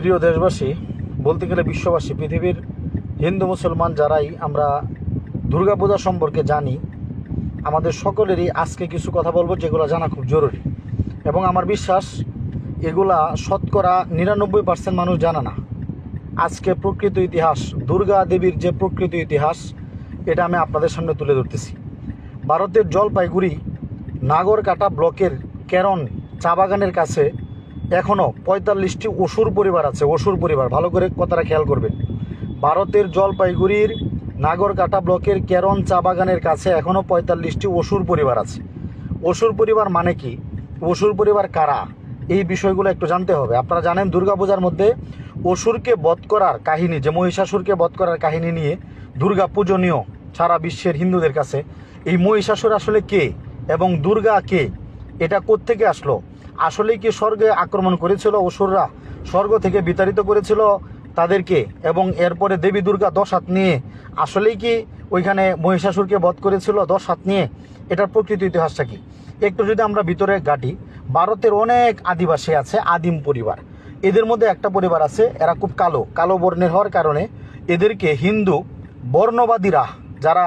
প্রিয় দেশবাসী, বলতে গেলে বিশ্ববাসী, পৃথিবীর হিন্দু, মুসলমান যারাই আমরা দুর্গাপূজা সম্পর্কে জানি, আমাদের সকলেরই আজকে কিছু কথা বলব যেগুলো জানা খুব জরুরি। এবং আমার বিশ্বাস, এগুলা শতকরা নিরানব্বই পার্সেন্ট মানুষ জানে না। আজকে প্রকৃত ইতিহাস, দুর্গা দেবীর যে প্রকৃত ইতিহাস, এটা আমি আপনাদের সামনে তুলে ধরতেছি। ভারতের জলপাইগুড়ি, নাগরকাটা ব্লকের কেরন চা বাগানের কাছে এখনও পঁয়তাল্লিশটি অসুর পরিবার আছে, অসুর পরিবার। ভালো করে কথাটা খেয়াল করবেন। ভারতের জলপাইগুড়ির নাগরকাটা ব্লকের কেরন চা বাগানের কাছে এখনও পঁয়তাল্লিশটি অসুর পরিবার আছে। অসুর পরিবার মানে কি? অসুর পরিবার কারা? এই বিষয়গুলো একটু জানতে হবে। আপনারা জানেন দুর্গাপূজার মধ্যে অসুরকে বধ করার কাহিনী, যে মহিষাসুরকে বধ করার কাহিনী নিয়ে দুর্গা পূজনীয় সারা বিশ্বের হিন্দুদের কাছে। এই মহিষাসুর আসলে কে এবং দুর্গা কে? এটা কোত্থেকে আসলো? আসলেই কি স্বর্গে আক্রমণ করেছিল অসুররা? স্বর্গ থেকে বিতাড়িত করেছিল তাদেরকে এবং এরপরে দেবী দুর্গা দশ হাত নিয়ে। আসলেই কি ওইখানে মহিষাসুরকে বধ করেছিল দশ হাত নিয়ে? এটার প্রকৃত ইতিহাসটা কি? একটু যদি আমরা ভিতরে গাটি, ভারতের অনেক আদিবাসী আছে, আদিম পরিবার। এদের মধ্যে একটা পরিবার আছে, এরা খুব কালো কালো বর্ণের হওয়ার কারণে এদেরকে হিন্দু বর্ণবাদীরা, যারা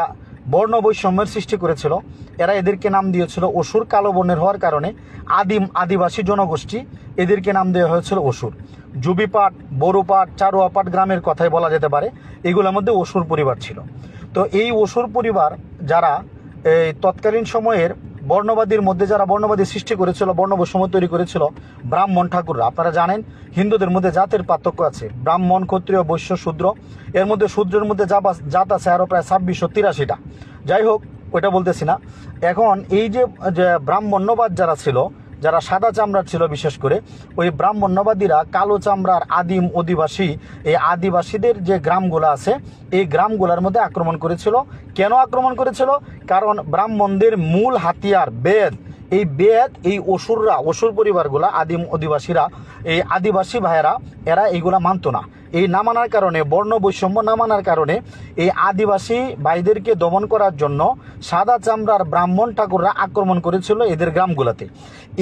বর্ণ বৈষম্যের সৃষ্টি করেছিল এরা এদেরকে নাম দিয়েছিল অসুর, কালো বর্ণের হওয়ার কারণে আদিম আদিবাসী জনগোষ্ঠী এদেরকে নাম দেওয়া হয়েছিল অসুর। জুবিপাট, বড়ুপাট, চারুয়াপাট গ্রামের কথাই বলা যেতে পারে, এগুলোর মধ্যে অসুর পরিবার ছিল। তো এই অসুর পরিবার যারা এই তৎকালীন সময়ের বর্ণবাদীর মধ্যে যারা বর্ণবাদী সৃষ্টি করেছিল, বর্ণবৈষম্য তৈরি করেছিল, ব্রাহ্মণ ঠাকুররা, আপনারা জানেন, হিন্দুদের মধ্যে জাতের পার্থক্য আছে। ব্রাহ্মণ, ক্ষত্রিয়, বৈশ্য, শূদ্র, এর মধ্যে শূদ্রের মধ্যে জাত- আছে আরও প্রায় ছাব্বিশশো তিরাশিটা। যাই হোক ওইটা বলতেছি না। এখন এই যে ব্রাহ্মণ্যবাদ যারা ছিল, যারা সাদা চামড়ার ছিল বিশেষ করে, ওই ব্রাহ্মণ্যবাদীরা কালো চামড়ার আদিম অধিবাসী, এই আদিবাসীদের যে গ্রামগুলো আছে, এই গ্রামগুলোর মধ্যে আক্রমণ করেছিল। কেন আক্রমণ করেছিল? কারণ ব্রাহ্মণদের মূল হাতিয়ার বেদ। এই বেদ, এই অসুররা, অসুর পরিবারগুলা আদিম অধিবাসীরা, এই আদিবাসী ভাইয়েরা, এরা এইগুলা মানতো না। এই না মানার কারণে বর্ণ বৈষম্য না মানার কারণে এই আদিবাসী ভাইদেরকে দমন করার জন্য সাদা চামড়ার ব্রাহ্মণ ঠাকুররা আক্রমণ করেছিল এদের গ্রামগুলোতে।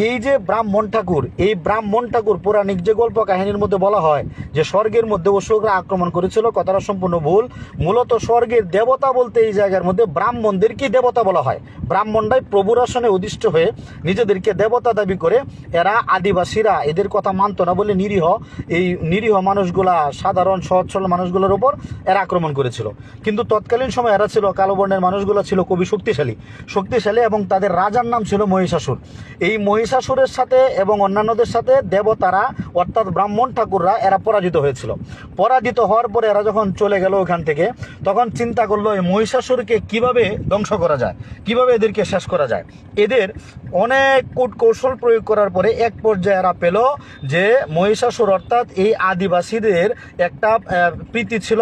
এই যে ব্রাহ্মণ ঠাকুর, এই ব্রাহ্মণ ঠাকুর পৌরাণিক যে গল্প কাহিনীর মধ্যে বলা হয় যে স্বর্গের মধ্যে অশোকরা আক্রমণ করেছিল, কথাটা সম্পূর্ণ ভুল। মূলত স্বর্গের দেবতা বলতে এই জায়গার মধ্যে ব্রাহ্মণদেরকেই দেবতা বলা হয়। ব্রাহ্মণরাই প্রভুর আসনে অধিষ্ঠ হয়ে নিজেদেরকে দেবতা দাবি করে এরা আদিবাসীরা এদের কথা মানতো না বলে নিরীহ, এই নিরীহ মানুষগুলা সাধারণ সহজ সরল মানুষগুলোর উপর এরা আক্রমণ করেছিল। কিন্তু তৎকালীন সময় এরা ছিল কালো বর্ণের মানুষগুলো ছিল খুবই শক্তিশালী। শক্তিশালী এবং তাদের রাজার নাম ছিল মহিষাসুর। এই মহিষাসুরের সাথে এবং অন্যান্যদের সাথে দেবতারা, অর্থাৎ ব্রাহ্মণ ঠাকুররা, এরা পরাজিত হয়েছিল। পরাজিত হওয়ার পরে এরা যখন চলে গেল ওখান থেকে, তখন চিন্তা করল, এই মহিষাসুরকে কীভাবে ধ্বংস করা যায়? কীভাবে এদেরকে শেষ করা যায়? এদের অনেক কূট কৌশল প্রয়োগ করার পরে এক পর্যায়ে এরা পেল যে মহিষাসুর, অর্থাৎ এই আদিবাসীদের একটা প্রীতি ছিল,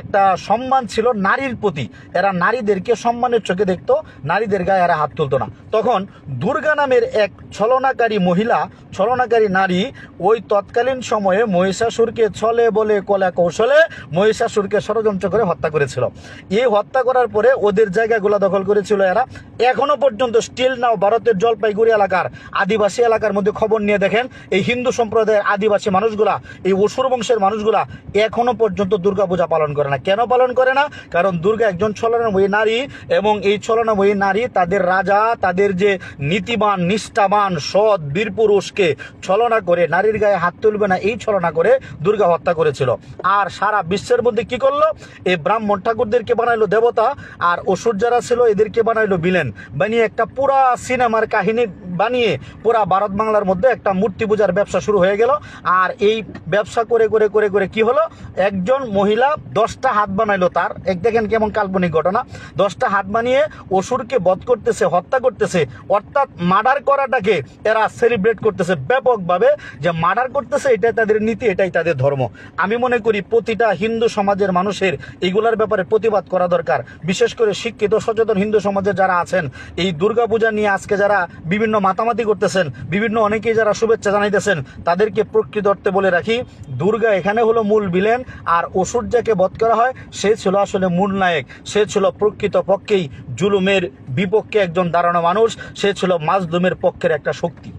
একটা সম্মান ছিল নারীর প্রতি। এরা নারীদেরকে সম্মানের চোখে দেখতো, নারীদের গায়ে এরা হাত তুলতো না। তখন দুর্গা নামের এক ছলনাকারী মহিলা, ছলনাকারী নারী ওই তৎকালীন সময়ে মহিষাসুরকে ছলে বলে কলা কৌশলে মহিষাসুরকে ষড়যন্ত্র করে হত্যা করেছিল। এই হত্যা করার পরে ওদের জায়গাগুলো দখল করেছিল এরা। এখনও পর্যন্ত স্টিল নাও ভারতের জলপাইগুড়ি এলাকার আদিবাসী এলাকার মধ্যে খবর নিয়ে দেখেন, এই হিন্দু সম্প্রদায়ের আদিবাসী মানুষগুলা, এই অসুর বংশের মানুষগুলা এখনও পর্যন্ত দুর্গাপূজা পালন করে না। কেন পালন করে না? কারণ দুর্গা একজন ছলনাময়ী নারী এবং এই ছলনাময়ী নারী তাদের রাজা, তাদের যে নীতিবান, নিষ্ঠাবান, সৎ, বীর পুরুষকে ছলনা করে, নারীর গায়ে হাত তুলবে না, এই ছলনা করে দুর্গা হত্যা করেছিল। আর সারা বিশ্বের মধ্যে কি করল? এই ব্রাহ্মণ ঠাকুরদেরকে বানাইলো দেবতা, আর অসুর যারা ছিল এদেরকে বানাইলো বিলেন বানিয়ে একটা পুরা সিনেমার কাহিনী বানিয়ে পুরা ভারত বাংলার মধ্যে একটা মূর্তি পূজার ব্যবসা শুরু হয়ে গেল। আর এই ব্যবসা করে করে করে করে কি হলো? একজন মহিলা দশটা হাত বানাইলো তার। এক দেখেন কেমন কাল্পনিক ঘটনা। দশটা হাত বানিয়ে অসুরকে বধ করতেছে, হত্যা করতেছে, অর্থাৎ মার্ডার করাটাকে এরা সেলিব্রেট করতেছে ব্যাপকভাবে যে মার্ডার করতেছে, এটাই তাদের নীতি, এটাই তাদের ধর্ম। আমি মনে করি প্রতিটা হিন্দু সমাজের মানুষের এইগুলার ব্যাপারে প্রতিবাদ করা দরকার। বিশেষ করে শিক্ষিত, সচেতন হিন্দু সমাজের যারা আছেন, এই দুর্গাপূজা নিয়ে আজকে যারা বিভিন্ন মাতামাতি করতেছেন, বিভিন্ন অনেকেই যারা শুভেচ্ছা জানাইতেছেন, তাদেরকে প্রকৃত অর্থে বলে রাখি, দুর্গা এখানে হলো মূল বিলেন আর অসুর যাকে বধ করা হয়, সে ছিল আসলে মূল নায়ক। সে ছিল প্রকৃত পক্ষেই জুলুমের বিপক্ষে একজন দাঁড়ানো মানুষ। সে ছিল মাজলুমের পক্ষের একটা শক্তি।